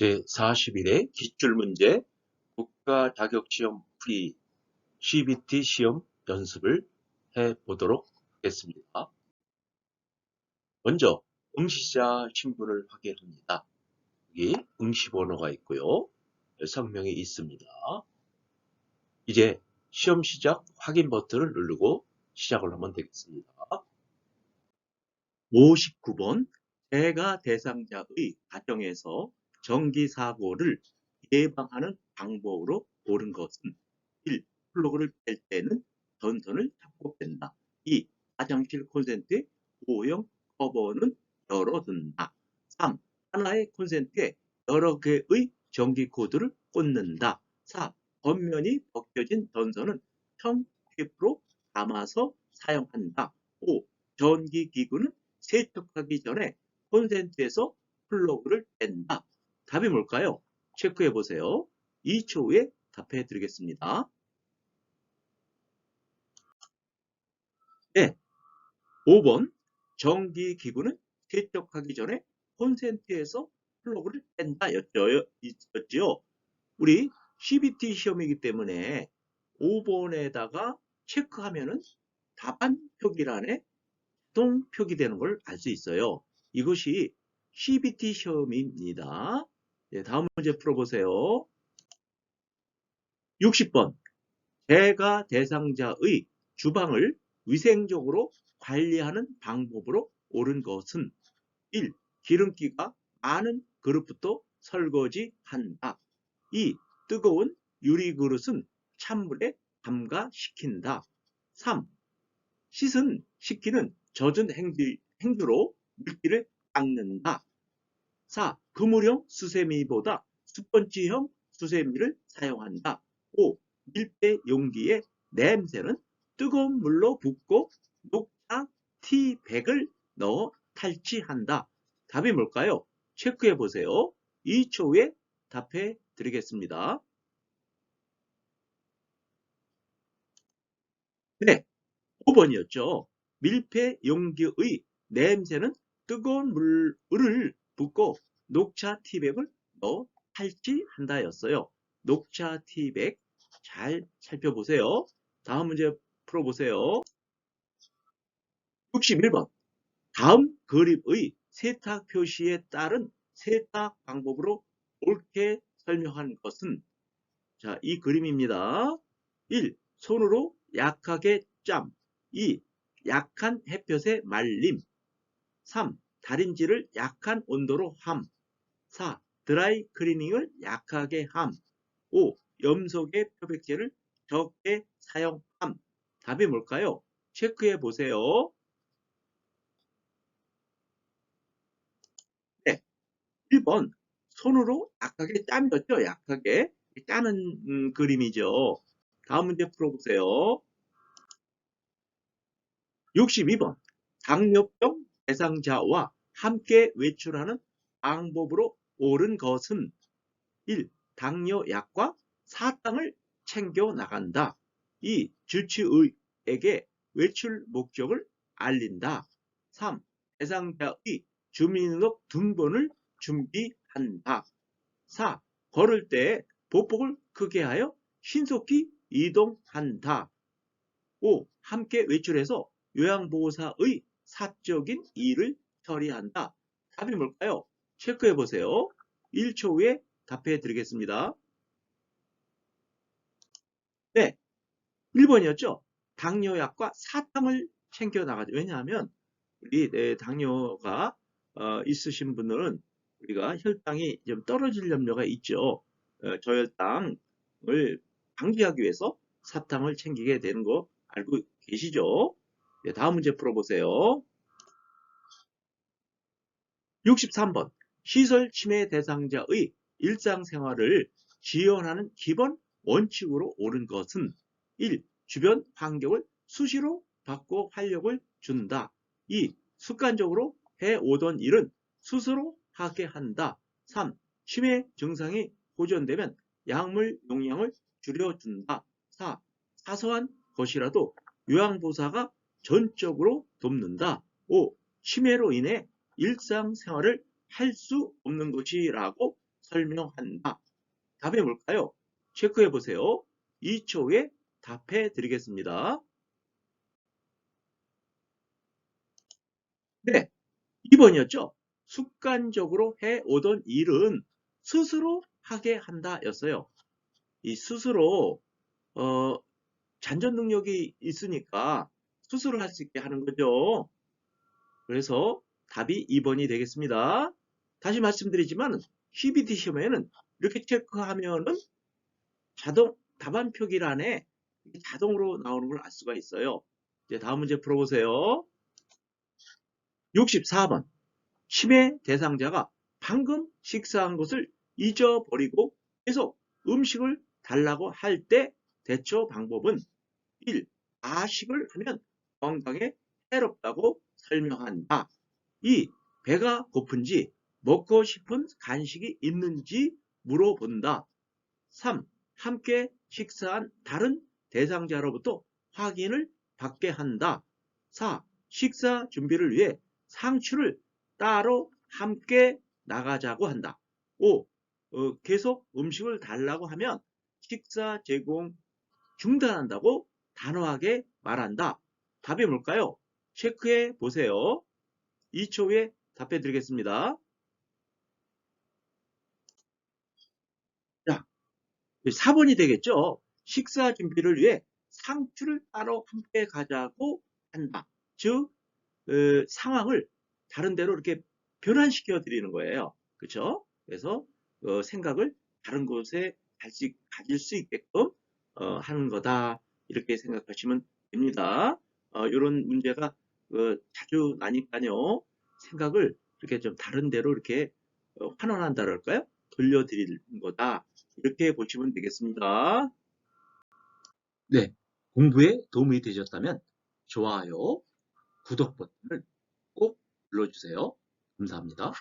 제41회 기출문제 국가자격시험 프리 CBT 시험 연습을 해 보도록 하겠습니다. 먼저 응시자 신분을 확인합니다. 여기 응시번호가 있고요. 성명이 있습니다. 이제 시험 시작 확인 버튼을 누르고 시작을 하면 되겠습니다. 59번 제가 대상자의 가정에서 전기사고를 예방하는 방법으로 옳은 것은 1. 플러그를 뺄 때는 전선을 잡고 뺀다. 2. 화장실 콘센트의 O형 커버는 열어둔다. 3. 하나의 콘센트에 여러 개의 전기 코드를 꽂는다. 4. 겉면이 벗겨진 전선은 형 테이프로 감아서 사용한다. 5. 전기기구는 세척하기 전에 콘센트에서 플러그를 뺀다. 답이 뭘까요? 체크해 보세요. 2초 후에 답해 드리겠습니다. 네. 5번 전기기구는 세척하기 전에 콘센트에서 플러그를 뺀다 였죠. 우리 CBT 시험이기 때문에 5번에다가 체크하면은 답안 표기란에 자동 표기되는 걸 알 수 있어요. 이것이 CBT 시험입니다. 네, 다음 문제 풀어보세요. 60번. 제가 대상자의 주방을 위생적으로 관리하는 방법으로 옳은 것은 1. 기름기가 많은 그릇부터 설거지한다. 2. 뜨거운 유리그릇은 찬물에 담가시킨다. 3. 씻은 식기는 젖은 행주, 행주로 물기를 닦는다. 4. 그물형 수세미보다 스펀지형 수세미를 사용한다. 5. 밀폐 용기의 냄새는 뜨거운 물로 붓고 녹차 티백을 넣어 탈취한다. 답이 뭘까요? 체크해 보세요. 2초 후에 답해 드리겠습니다. 네, 5번이었죠. 밀폐 용기의 냄새는 뜨거운 물을 붓고 녹차 티백을 넣어 탈취한다였어요. 녹차 티백 잘 살펴보세요. 다음 문제 풀어보세요. 61번 다음 그림의 세탁 표시에 따른 세탁 방법으로 옳게 설명한 것은 자, 이 그림입니다. 1. 손으로 약하게 짬 2. 약한 햇볕에 말림 3. 다림질을 약한 온도로 함 4. 드라이 클리닝을 약하게 함 5. 염소의 표백제를 적게 사용함 답이 뭘까요? 체크해 보세요. 네. 1번 손으로 약하게 짬이었죠. 약하게 짜는 음, 그림이죠. 다음 문제 풀어보세요. 62번 당뇨병 대상자와 함께 외출하는 방법으로 옳은 것은 1. 당뇨약과 사탕을 챙겨 나간다. 2. 주치의에게 외출 목적을 알린다. 3. 대상자의 주민등록 등본을 준비한다. 4. 걸을 때 보폭을 크게 하여 신속히 이동한다. 5. 함께 외출해서 요양보호사의 사적인 일을 처리한다. 답이 뭘까요? 체크해 보세요. 1초 후에 답해 드리겠습니다. 네. 1번이었죠. 당뇨약과 사탕을 챙겨 나가죠. 왜냐하면 우리 네, 당뇨가 어, 있으신 분들은 우리가 혈당이 좀 떨어질 염려가 있죠. 어, 저혈당을 방지하기 위해서 사탕을 챙기게 되는 거 알고 계시죠? 네, 다음 문제 풀어보세요. 63번 시설 침해 대상자의 일상생활을 지원하는 기본 원칙으로 옳은 것은 1. 주변 환경을 수시로 바꿔 활력을 준다. 2. 습관적으로 해오던 일은 스스로 하게 한다. 3. 치매 증상이 호전되면 약물 용량을 줄여준다. 4. 사소한 것이라도 요양보사가 전적으로 돕는다. 5. 치매로 인해 일상생활을 할 수 없는 것이라고 설명한다. 답이 뭘까요? 체크해 보세요. 2초 후에 답해 드리겠습니다. 네, 2번이었죠. 습관적으로 해오던 일은 스스로 하게 한다 였어요. 이 스스로 어, 잔존 능력이 있으니까 스스로 할 수 있게 하는 거죠. 그래서 답이 2번이 되겠습니다. 다시 말씀드리지만 CBT 시험에는 이렇게 체크하면은 자동 답안 표기란에 자동으로 나오는 걸 알 수가 있어요. 이제 다음 문제 풀어보세요. 64번 치매 대상자가 방금 식사한 것을 잊어버리고 계속 음식을 달라고 할 때 대처 방법은 1. 아식을 하면 건강에 해롭다고 설명한다. 2. 배가 고픈지 먹고 싶은 간식이 있는지 물어본다. 3. 함께 식사한 다른 대상자로부터 확인을 받게 한다. 4. 식사 준비를 위해 상추를 따로 함께 나가자고 한다. 5. 어, 계속 음식을 달라고 하면 식사 제공 중단한다고 단호하게 말한다. 답이 뭘까요? 체크해 보세요. 2초 후에 답해 드리겠습니다. 자, 4번이 되겠죠. 식사 준비를 위해 상추를 따로 함께 가자고 한다. 즉, 어, 상황을 다른 데로 이렇게 변환시켜 드리는 거예요. 그렇죠? 그래서 어, 생각을 다른 곳에 다시 가질 수 있게끔 어, 하는 거다. 이렇게 생각하시면 됩니다. 이런 문제가 어, 자주 나니까요. 생각을 이렇게 좀 다른 데로 이렇게 어, 환원한다 그럴까요? 돌려드리는 거다. 이렇게 보시면 되겠습니다. 네, 공부에 도움이 되셨다면 좋아요, 구독 버튼을 꼭 눌러주세요. 감사합니다.